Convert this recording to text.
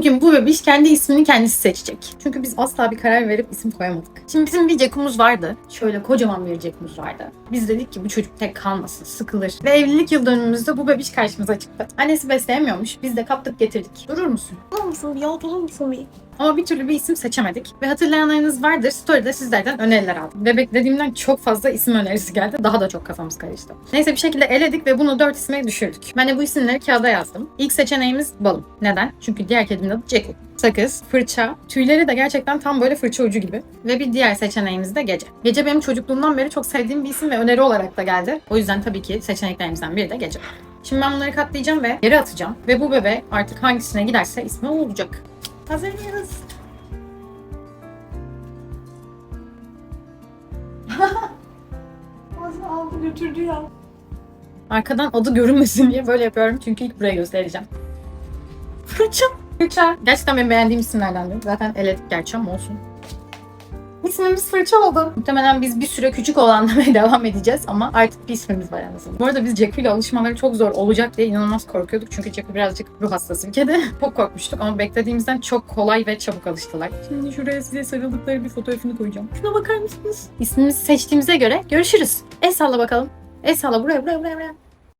Bugün bu bebiş kendi ismini kendisi seçecek. Çünkü biz asla bir karar verip isim koyamadık. Şimdi bizim bir cekumuz vardı. Şöyle kocaman bir cekumuz vardı. Biz dedik ki bu çocuk tek kalmasın, sıkılır. Ve evlilik yıl dönümümüzde bu bebiş karşımıza çıktı. Annesi besleyemiyormuş. Biz de kaptık getirdik. Durur musun? Durur musun bir ya durur musun bir? Ama bir türlü bir isim seçemedik. Ve hatırlayanlarınız vardır. Story'de sizlerden öneriler aldım. Ve beklediğimden çok fazla isim önerisi geldi. Daha da çok kafamız karıştı. Neyse bir şekilde eledik ve bunu dört isme düşürdük. Ben de bu isimleri kağıda yazdım. İlk seçeneğimiz balım. Neden? Çünkü diğer kedimin adı Jekyll. Sakız, fırça, tüyleri de gerçekten tam böyle fırça ucu gibi. Ve bir diğer seçeneğimiz de Gece. Gece benim çocukluğumdan beri çok sevdiğim bir isim ve öneri olarak da geldi. O yüzden tabii ki seçeneklerimizden biri de Gece. Şimdi ben bunları katlayacağım ve yere atacağım. Ve bu bebe artık hangisine giderse ismi olacak. Hazır mıyız? Ağzına aldı götürdü ya. Arkadan adı görünmesin diye böyle yapıyorum. Çünkü ilk buraya göstereceğim. Fırça. Fırça. Gerçekten benim beğendiğim isimlerden biri. Zaten eledik gerçi ama olsun. İsmimiz Fırça oldu. Muhtemelen biz bir süre küçük olanlamaya devam edeceğiz ama artık bir ismimiz var en azından. Bu arada biz Jackie ile alışmaları çok zor olacak diye inanılmaz korkuyorduk. Çünkü Jackie birazcık ruh hastası bir kedi. çok korkmuştuk ama beklediğimizden çok kolay ve çabuk alıştılar. Şimdi şuraya size sarıldıkları bir fotoğrafını koyacağım. Şuna bakar mısınız? İsmimizi seçtiğimize göre görüşürüz. El salla bakalım. El salla buraya buraya buraya buraya.